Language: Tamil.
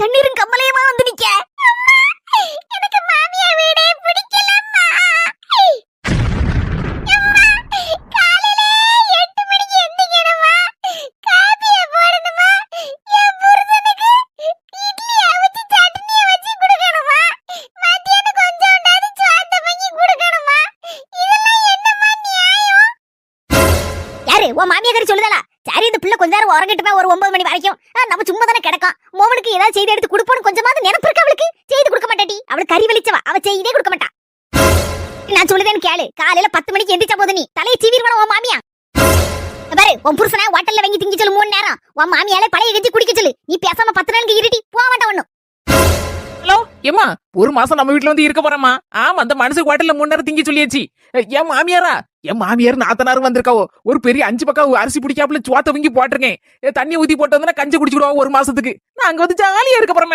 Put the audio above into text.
கண்ணீரும் கம்மலையுமா வந்து நிக்க? எனக்கு மாமியா வீடே பிடிக்கலம்மா. அம்மா, எட்டு மணிக்கு வச்சு உன் மாமியார் சொல்லுதலா? சரி இந்த கொஞ்ச நேரம் உறங்கிட்டு போய் ஒரு ஒன்பது மணி வரைக்கும். நம்ம சும்மா தானே கிடக்கும் மோவனுக்கு ஏதாவது செய்தி எடுத்து கொடுப்போம்னு கொஞ்சமாவது நினைப்பு இருக்கு அவளுக்கு? செய்து கொடுக்க மாட்டாடி அவளுக்கு கறி வெளிச்சவா? அவ செய்தே கொடுக்க மாட்டா. நான் சொல்லுதேன்னு கேளு. காலையில பத்து மணிக்கு எந்திரிச்சா போது நீ. தலையை சீவிடுவான உன் மாமியா? பாரு உன் புருஷனா ஹோட்டல்ல வாங்கி திங்கி சொல்லு மூணு நேரம். உன் மாமியால பழைய கஞ்சி குடிக்க சொல்லு. நீ பேசாம பத்து நாளைக்கு இருட்டி போக மாட்டா ஒண்ணும். ஹலோ ஏமா ஒரு மாசம் நம்ம வீட்டுல வந்து இருக்க போறேம்மா. ஆமா அந்த மனசு ஹோட்டல்ல மூணு நேரம் திங்கி சொல்லியாச்சு. ஏன் மாமியாரா? என் மாமியார் நாத்தனாரும் வந்திருக்காவோ? ஒரு பெரிய அஞ்சு பக்கம் அரிசி பிடிக்காப்புல சோத்த வங்கி போட்டிருக்கேன். தண்ணி ஊத்தி போட்டு வந்தா கஞ்சி குடிச்சுடுவோம் ஒரு மாசத்துக்கு. நான் அங்க வந்து ஜாலியா இருக்க போறேன்